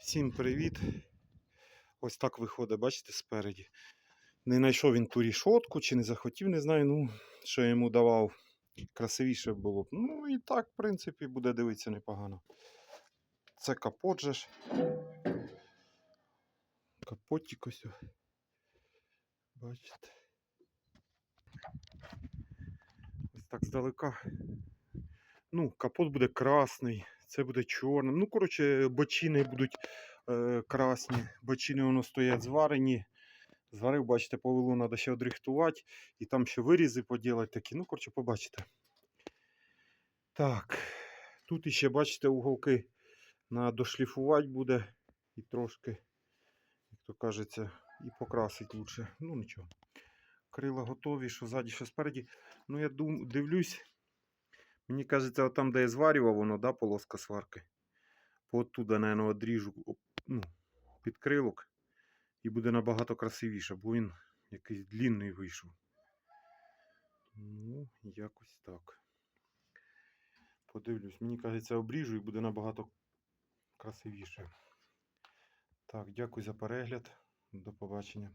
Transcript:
Всім привіт. Ось так виходить, бачите, спереді. Не знайшов він ту рішотку чи не захотів, не знаю. Ну, що йому давав. Красивіше було б. Ну і так, в принципі, буде дивитися непогано. Це капот же ж. Капотик ось. Бачите. Ось так здалека. Ну, капот буде красний, це буде чорним. Ну, коротше, бочини будуть е, красні. Бочини воно стоять зварені. Зварив, бачите, повело треба ще одрихтувати. І там ще вирізи поділати такі. Ну, коротше, побачите. Так. Тут іще, бачите, уголки на дошліфувати буде. І трошки, як то кажеться, і покрасить лучше. Ну, нічого. Крила готові, що ззаді, що спереді. Ну, я дум, дивлюсь. Мені кажеться, от там, де я зварював, воно, да, полоска сварки. Оттуда, наверное, одріжу ну, підкрилок. І буде набагато красивіше, бо він якийсь длінний вийшов. Ну, якось так. Подивлюсь, мені кажеться, обріжу і буде набагато красивіше. Так, дякую за перегляд. До побачення.